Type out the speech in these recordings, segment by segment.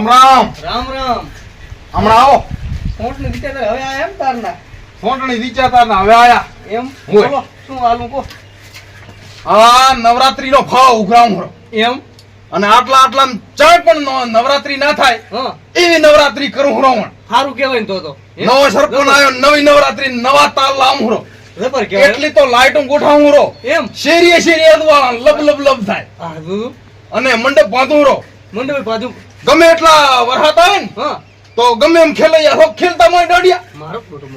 રામ રામ. રામ રામ. હમણાં આવો. કોર્ટની વિચારતા હવે આયા એમ તારના. સોંટણી વિચારતા ના હવે આયા. એમ? બોલો શું હાલું કો આ નવરાત્રી નો ભાવ ઉઘરાવું. એમ? અને આટલા આટલા ચાય પણ નવરાત્રી ના થાય એવી નવરાત્રી કરું હરોવણ સારું કેવાય તો તો? નવો સરપણ આવ્યો નવી નવરાત્રી નવા તાલ લામ હરો એટલી તો લાઈટો ગોઠાવું હરો એમ? શેરીએ શેરીએ લબ લબ લબ થાય. અને મંડપ બાંધું રો. મંડપે બાજુ ગમે એટલા વરસાદ આવે ને તો ગમે એમ ખેલૈયા હોક ખેલતા મોય ડડિયા.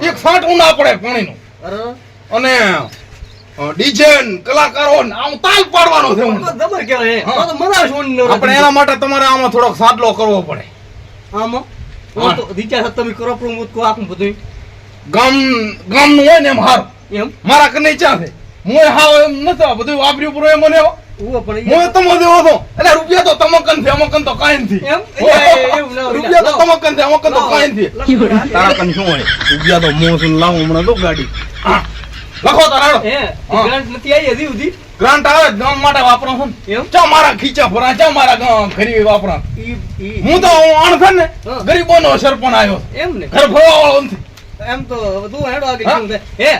એક ફાટવું ના પડે પાણીનું. અને ડીજે કલાકારો આમ તાલ પાડવાનો છે. જબર કહેવાય. તો તો મજા આવશે આપણે એના માટે તમારે આમાં થોડોક સાદલો કરવો પડે. આમાં? રીચા તમે કરો પણ હું કહું આખું બધું ગામ ગામનું હોય ને એમ હારું. એમ? મારા કને ચા છે. હું હાવ એમ નથી બધું વાપર્યું પૂરું એમ મને હું તમો દેવો તો એટલે રૂપિયા તો તમકનથી અમકન તો કાઈ નથી. રૂપિયા તો તમકનથી અમકન તો કાઈ નથી. તારા કન શું હોય? રૂપિયા તો મોસું લાવ હમણાં તો ગાડી. લખો તારા એ ગ્રાન્ટ નથી આવી હજી સુધી? ગ્રાન્ટ આવે ગામ માટે વાપરો છું એમ? ચા મારા ખીચા ભરા ચા મારા ગામ ખરી વાપરા. ઈ ઈ. હું તો આણ છે ને હા. ગરીબોનો સરપણ આવ્યો. એમ ને? ઘર ભરવા વાળો નથી. એમ તો તું હેડો આગળ હા? શું હે.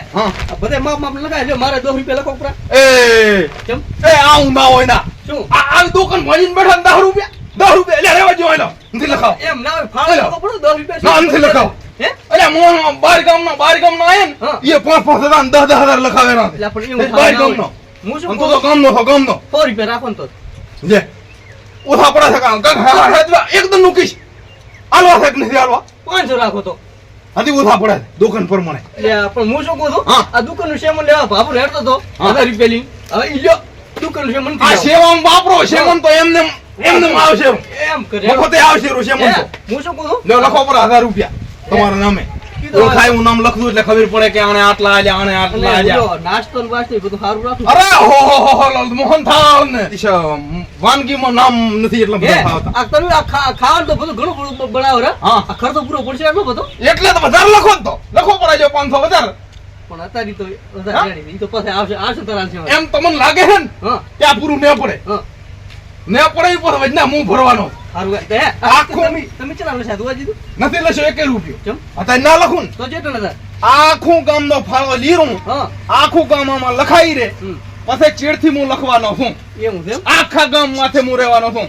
બધે માપ માપ લગાય લ્યો મારે 10 રૂપિયા લખો ઉપરા એ. કેમ? એ આવું ના હોય ના. શું? આ આવી દુકાન ભરીને બેઠા ને દસ રૂપિયા. દસ રૂપિયા એટલે રેવા જો એલો. નથી લખાવ. એમ ના હોય ફાળો લખો પડો 10 રૂપિયા ના, નથી લખાવ. હે? એટલે બાર ગામ ના બાર ગામ ના આયા ને એ પાંચ પાંચ હજાર દસ દસ હજાર લખાવે ના એટલે પણ એ એવું બાર ગામ નો હું શું તો ગામ નો ગામ નો 100 રૂપિયા રાખો ને તો. જે. ઓછા પડે છે કાં? કાં હા, હા, હા, એકદમ નુકીશ. હાલવા સાહેબ નથી હાલવા? 500 રાખો તો. હજી ઓછા પડે દુકાન પ્રમાણે. પણ હું શું કહું છું. આ દુકાનનું સેમન લેવા? બાપુ હેડતો તો. હા. 1000 રૂપિયા લઈને. હવે ઈ લ્યો દુકાનનું સેમન આ સેવામાં વાપરો? સેવન તો એમને એમને આવશે. એમ કરે. મફતે આવશે રૂ સેમન હું શું કહું છું? લ્યો લખો પર હજાર રૂપિયા. તમારા નામે. ઓળખાય હું નામ લખતું એટલે ખબર પડે કે આને આટલા આલ્યા આને આટલા આલ્યા. નાસ્તો ને બાસ્તો બધું સારું રાખું. અરે હો હો હો હો મોહન થાળ ને. વાનગીમાં નામ નથી એટલે બધા ફાવતા આ તમે આ ખાવાનું તો બધું ઘણું બધું બનાવો રે. હા. આ ખર્ચો પૂરો પડશે એટલો બધો? એટલે તો વધારે લખો ને તો. લખો પડે જો પાંચસો વધારે. પણ અત્યારે તો? વધારે એ તો પછી આવશે આવશે તારા છે એમ તમને લાગે છે ને ત્યાં પૂરું ન પડે ન પડે ઈ પર વજના ભરવાનો. હે, આખું- તમે તમે ચેલા લખ્યા નથી લખો એક રૂપિયો. કેમ અત્યારે ના લખું તો જેટલા હતા આખું ગામ નો ફાળો લીરું આખું ગામ આમાં લખાઈ રે હમ. પછી ચેડથી હું લખવાનો છું એવું છે એમ? આખા ગામ માથે હું રહેવાનો છું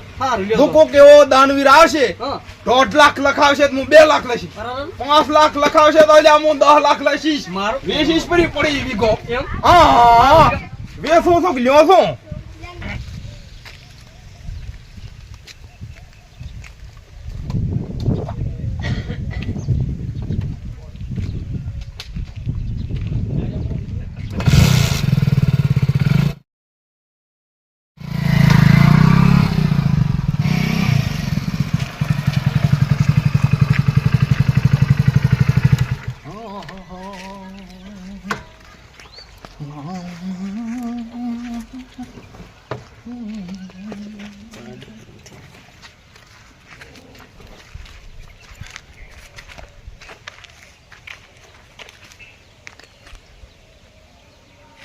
એવો દાનવીર આવશે. દોઢ લાખ લખાવશે તો હું બે લાખ લખીશ. પાંચ લાખ લખાવશે તો એટલે હું દસ લાખ મારું વીસ ઈસપરી પડી વીઘો હા વેસો છો લ્યો છો.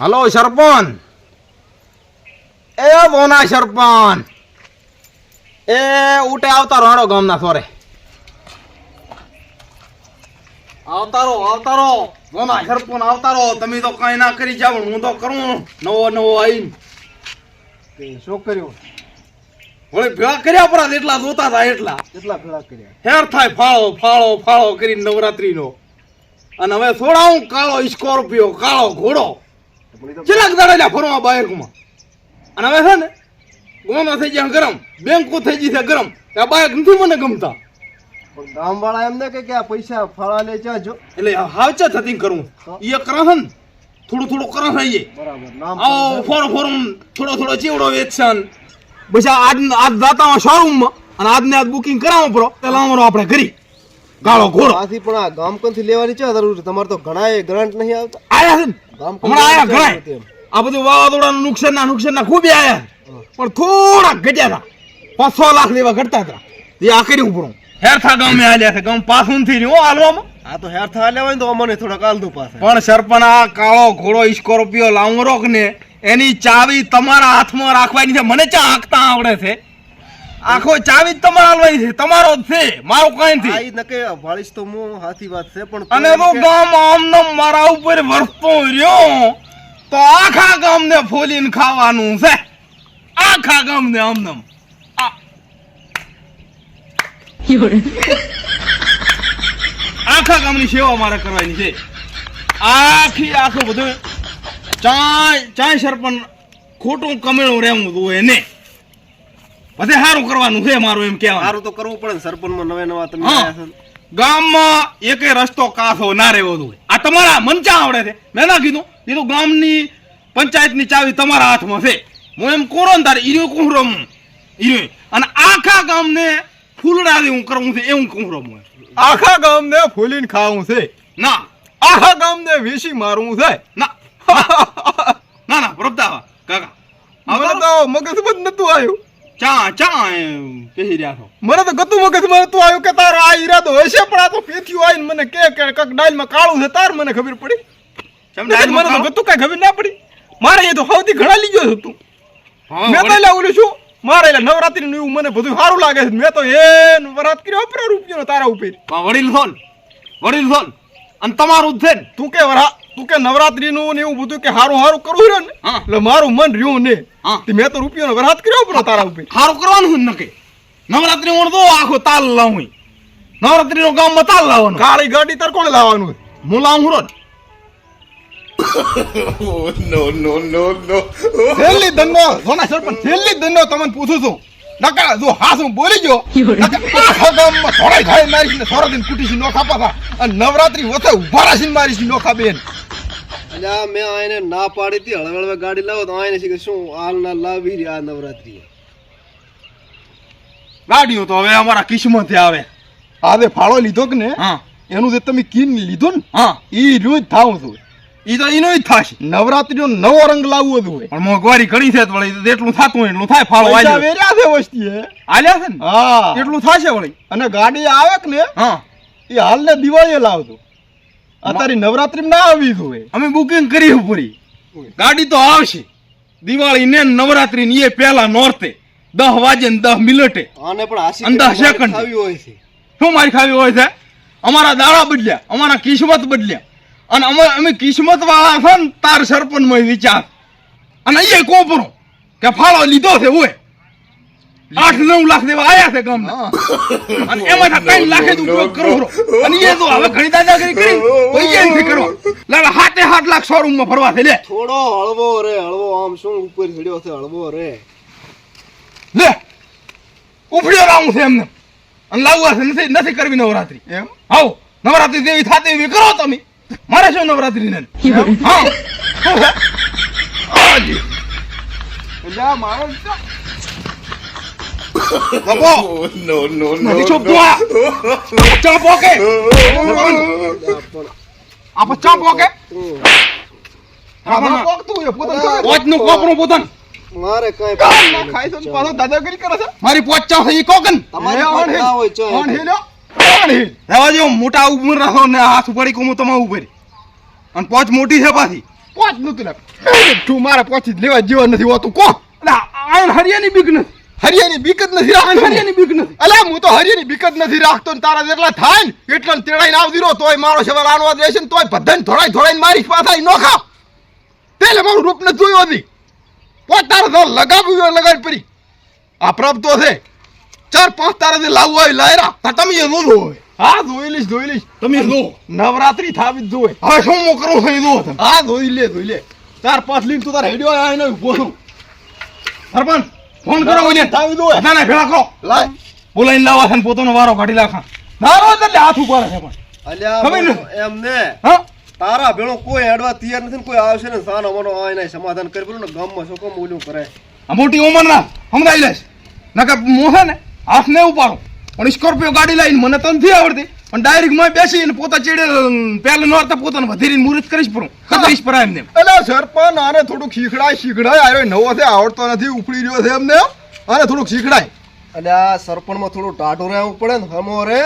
હલો સરપંચ એ બોના સરપંચ એ ઉટે આવતા રહો ગામના સોરે આવતારો આવતારો બોના સરપંચ આવતારો તમે તો કઈ ના કરી જાવ હું તો કરું નવો નવો આવીને શું કર્યું? વળી ભેળા કર્યા પરા એટલા જોતા હતા એટલા. એટલા ભેળા કર્યા? હેર થાય ફાળો ફાળો ફાળો કરીને નવરાત્રી નો અને હવે છોડાવું કાળો સ્કોર્પિયો કાળો ઘોડો. ચિલાક દાડેલા ફરવા બાયકમાં? અને હવે છે ને ગોનો થઈ ગયા ગરમ બેંકો થઈ ગઈ છે ગરમ આ બાયક નથી મને ગમતા. પણ ગામ વાળા એમ ને કે કે આ પૈસા ફાળા લે જાજો એટલે હાવચા થતી કરવું એ કરહન થોડું થોડું કરહન છે એ બરાબર નામ આવો ફોર ફોરમ થોડો થોડો ચીવડો વેચશન પછી આજ આજ જાતા શોરૂમમાં અને આજને આજ બુકિંગ કરાવો પડો. પેલા આપણે કરી ગાળો ઘોડો. આથી પણ આ ગામ કંથી લેવાની છે જરૂર તમારે તો ઘણા ગ્રાન્ટ નહીં આવતા. આયા છે ને ગામ હમણાં આયા કંથી આ બધું વાવાઝોડાનું નુકસાનના નુકસાનના ખૂબ આયા પણ થોડાક ઘટ્યા હતા. પાંચસો લાખ જેવા ઘટતા હતા. એ આખરી ઉપર હેરથા ગામે આલ્યા છે. ગામ પાછું થી રહ્યું હાલવામાં. આ તો હેરથા હોય ને તો અમને થોડાક આલદું પાસે પણ સરપંચ આ કાળો ઘોડો સ્કોર્પિયો લાવરો ને એની ચાવી તમારા હાથમાં રાખવાની છે. મને ચા હાંકતા આવડે છે. આખો ચાવી તમારા હાલવાની છે તમારો જ છે મારો કઈ નથી. આઈ નકે વાળીશ તો હું હાથી વાત છે પણ અને હું ગામ આમને મારા ઉપર વરસતો રહ્યો તો આખા ગામને ફોલીને ખાવાનું છે. આખા ગામને આમને આ- આખા ગામની સેવા મારે કરવાની છે. આખી આખું બધું ચાય ચાય સરપંચ ખોટું કમેણું રહેવું હતું એને. બધે સારું કરવાનું છે મારું એમ કહેવાનું. સારું તો કરવું પડે ને સરપંચમાં નવે નવા તમે. છો. ગામમાં એકે રસ્તો કાસો ના રહેવો જોઈએ. આ તમારા મંચા આવડે છે? મેં ના કીધું. કીધું ગામની પંચાયતની ચાવી તમારા હાથમાં છે. હું એમ કોરો ને તારે ઈર્યો કું રમું? ઈર્યો. અને આખા ગામને ફૂલડા હું કરવું છે એવું કું હું આખા ગામને ફૂલીને ખાવું છે. ના. આખા ગામને વીસી મારવું છે. ના. ના ના પ્રભતાવા કાકા. મને હવે તો મગજમાં જ નતું આવ્યું. ચા ચા કહી રહ્યા છો. મને તો ગતું મગજમાં તું આવ્યું કે તારો આ ઈરાદો હશે પણ આ તો પેથીઓ આવીને મને કે કે કક ડાલમાં કાળું છે તાર મને ખબર પડી. મને તો ગતું કઈ ખબર ના પડી. મારે એ તો સૌથી ઘણા લીધો ગયો તું. મેં તો એટલે ઓલું શું? મારે એટલે નવરાત્રી નું એવું મને બધું સારું લાગે છે. મેં તો એન વરાત કર્યો અપરા રૂપિયો તારા ઉપર. વડીલ છો વડીલ છો અને તમારું જ છે તું કે વરા તું કે નવરાત્રી નું ને એવું બધું કે હારું હારું કરવું રહ્યો ને? એટલે મારું મન રહ્યું ને. તે મેં તો રૂપિયો વરાત કર્યો પણ તારા ઉપર. સારું કરવાનું છે નકે નવરાત્રી ઓણ તો આખો તાલ લાવું. નવરાત્રી નો ગામમાં તાલ લાવવાનો. કાળી ગાડી તાર કોણ લાવવાનું હું લાવું હું રોજ છેલ્લી ધંધો સોના સરપંચ છેલ્લી ધંધો તમને પૂછું છું. નકા જો હાસ હું બોલી ગયો થોડાય ઘાય મારીશ ને થોડા દિન કુટીસી નોખા પાછા અને નવરાત્રી વખતે ઊભા રાખીને મારીશ નોખા બેન અલ્યા મેં આને ના પાડી હતી હળવે હળવે ગાડી લાવો તો આને શીખે શું હાલ ના લાવી રહ્યા નવરાત્રી ગાડીઓ તો હવે અમારા કિસ્મતે આવે આજે ફાળો લીધો કે ને હા એનું જે તમે કીન લીધો ને હા એ રોજ થાવું છું ઈ તો ઈનો જ થશે. નવરાત્રીનો નવો રંગ લાવવો જ હોય. પણ મોંઘવારી ઘણી છે તો વળી જેટલું થતું એટલું થાય ફાળો પૈસા આલ્યો. વેર્યા છે વસ્તી આલ્યા છે ને? હા. એટલું થશે વળી. અને ગાડી આવે કે ને હા. એ હાલને દિવાળીએ લાવજો. અત્યારે નવરાત્રી ના આવી જોઈએ અમે બુકિંગ કરી પૂરી ગાડી તો આવશે. દિવાળી ને નવરાત્રી ને એ પહેલા નોરતે દસ વાગે ને દસ મિનિટે. આને પણ હાસી સેકન્ડ. ખાવી હોય છે. શું મારી ખાવી હોય છે? અમારા દાડા બદલ્યા અમારા કિસ્મત બદલ્યા. અને અમે અમે કિસ્મત વાળા છે ને તાર સરપંચમાં વિચાર. અને એ કોપરો કે ફાળો લીધો છે ઓય આઠ નવ લાખ દેવા આયા છે ગામ અને એમાં ત્રણ લાખ જ ઉપયોગ કરો અને એ તો હવે ઘણી દાદાગીરી કરી. પૈસા નથી કરો લે હવે હાથે હાથ લાખ શોરૂમમાં ફરવા છે લે. થોડો હળવો રે હળવો. આમ શું ઉપર ચડ્યો છે હળવો રે. લે. ઉપડ્યો લાવું છે એમને. અને લાવવા છે નથી નથી કરવી નવરાત્રી. એમ? આવો નવરાત્રી જેવી થાતી એવી કરો તમે. મારે શું નવરાત્રી ને છે? મારો કઈ છે પાછો દાદાગીરી કરે છે? પોચ ચા છે ઈ કોકન. તમારે હોય રહેવા જેવો મોટા ઉમર રહો ને હાથ ઉપાડી કોમું તમારું ઉપર. અને પોચ મોટી છે પાછી. પોચ નતું. તું મારે પોચી લેવા જેવા નથી હોતું કો. આણ આયન હરિયાની બીક નથી. હરિયાની બીક જ નથી રાખતો હરિયાની બીક નથી. અલા હું તો હરિયાની બીક જ નથી રાખતો ને તારા જેટલા થાય ને એટલા ને તેડાઈને આવતી રહો તોય મારો સવાલ આનવા દે છે ને તોય બધાને ધોળાઈ ધોળાઈને મારી પાછા નો ખાવ. તેલે મારું રૂપ નથી જોયું હતી પોત તારો લગાવ્યું લગાવી પડી આ પ્રભ તો છે. ચાર પાંચ તારા જે લાવવું હોય લાયરા. તમે એ લો લો હવે હા ધોઈ લઈશ ધોઈ લઈશ. તમે લો નવરાત્રી થાવી જ જોવે હવે શું હું કરું છું હા ધોઈ લે ધોઈ લે. ચાર પાંચ લીન તું તાર હેડ્યો આ ઊભો છું. સરપંચ ફોન કરો મને. થાવી દો ના ના ભેળા કરો. લાય. બોલાઈને લાવા છે પોતાનો વારો કાઢી નાખા નારો એટલે હાથ ઉપર છે પણ. અલ્યા ખબર ને? એમ ને. હા? તારા ભેળો કોઈ હેડવા તૈયાર નથી કોઈ આવશે ને સાનો મનો આઈને સમાધાન કરી પેલું ને ગામમાં શું કામ ઓલું કરે. આ મોટી ઉંમરના સમજાઈ લેશ નકર હું છે ને હાથ ને ઉપાડો. પણ સ્કોર્પિયો ગાડી લાવીને મને તો નથી આવડતી. પણ ડાયરેક્ટમાં બેસીને પોતા ચીડે પહેલા નોરતા પોતાને વધેરીને મુહૂર્ત કરીશ પણ કરીશ પર એમને એટલે સરપંચ આને થોડુંક શીખડાય શીખડાય. આવ્યો નવો છે આવડતો નથી ઉપડી રહ્યો છે એમને. આને થોડુંક શીખડાય. એટલે આ સરપણમાં થોડું ટાઢું રહેવું પડે ને હમો રે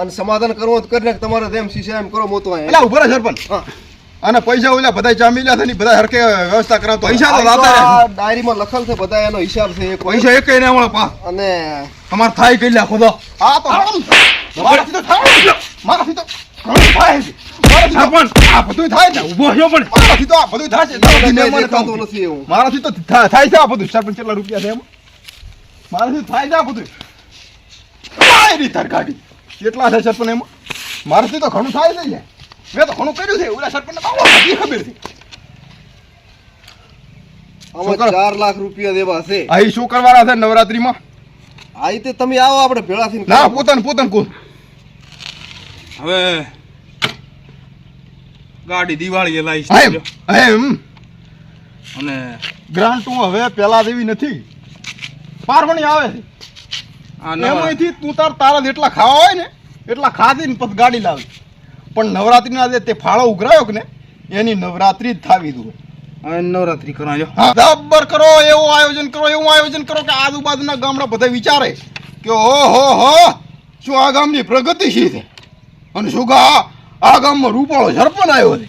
અને સમાધાન કરવું તો કરી નાખ. તમારે જેમ શીશે એમ કરો મોતો તો એટલે ઊભો રહે સરપંચ. હા. અને પૈસા ઓલા બધા જામીલા છે ને બધા હરકે વ્યવસ્થા કરાવતો પૈસા તો લાતા. ડાયરીમાં લખેલ છે બધા એનો હિસાબ છે પૈસા એક ને મળે પા. અને તમાર થાય કઈ આ તો. મારાથી તો થાય મારાથી તો થાય છે. મારાથી તો આ બધું થાય છે ઊભો થયો પણ. મારાથી તો આ બધું થાય છે કઈ આ બધું. સરપંચ કેટલા રૂપિયા છે એમ? મારાથી થાય છે આ બધું કાંઈ કેટલા છે સરપંચ એમાં? મારાથી તો ઘણું થાય છે. મેં તો ઘણું કર્યું છે ઓલા સરપંચ ખબર છે. આમાં ચાર લાખ રૂપિયા દેવા છે. આ શું કરવાના છે નવરાત્રીમાં? આ રીતે તમે આવો આપણે ભેળા થઈને ના પોતાને પોતાને કહું. હવે ગાડી દિવાળી લાવીશ હા એમ એમ. અને ગ્રાન્ટું હવે પેલા જેવી નથી. પારવણી આવે છે. એમાંથી તું તાર તારા જેટલા ખાવા હોય ને એટલા ખાધી ને પછી ગાડી લાવી. પણ નવરાત્રીના જે તે ફાળો ઉઘરાયો કે ને એની નવરાત્રી જ થાવી દઉં નવરાત્રી કરાજો જબ્બર કરો એવું આયોજન કરો એવું આયોજન કરો કે આજુબાજુના ગામડા બધા વિચારે કે ઓહો હો શું આ ગામની પ્રગતિ શી છે? અને શું કા આ ગામમાં રૂપાળો ઝરપણ આવ્યો છે?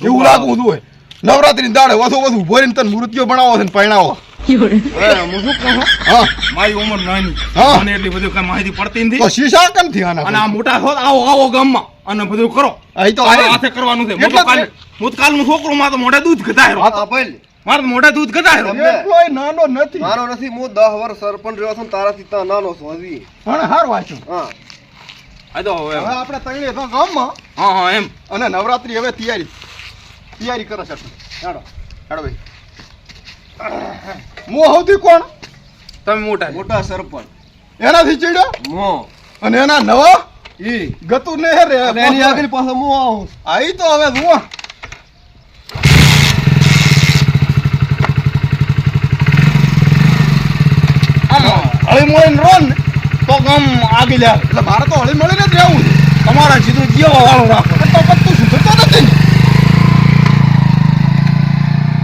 એવું લાગવું હોય નવરાત્રી દાડે વધુ વધુ ભરીને તને મૃત્યુ બનાવો છે ને પરણાવો. હું શું કહું? હા મારી ઉંમર નાની હા. મને એટલી બધી કઈ માહિતી પડતી નથી તો શીશા કેમ થી આના અને આ મોટા છો આવો આવો ગામમાં અને બધું કરો. અહીં તો હાથે કરવાનું છે. એટલે હું તો જ કાલ હું તો કાલનું છોકરું માં તો મોઢે દૂધ ગધાયરો હા, ભાઈ મારે મોઢે દૂધ ગધાયરો તમે- નાનો નથી. નાનો નથી હું દસ વર્ષ સરપંચ રહ્યો છું તારાથી ત્યાં નાનો છું હજી. પણ હાર વાંચ્યું હા. આ તો હવે હવે આપણે તઈએ તો ગામમાં. હા હા એમ. અને નવરાત્રી હવે તૈયારી તૈયારી કરે છે. હેડો. હેડો ભાઈ. મો સૌથી કોણ? તમે મોટા મોટા સરપંચ. એનાથી ચીડ્યો? મો. અને એના નવા? ઈ. ગતુ ને રે. એની આગળ પાછો મો આવું. આઈ તો હવે જુઓ. આમ હળી મળીને રહો ને તો ગમ આગી લે એટલે મારે તો હળી મળીને જ રહેવું છે. તમારા સીધું જેવા વાળું રાખો.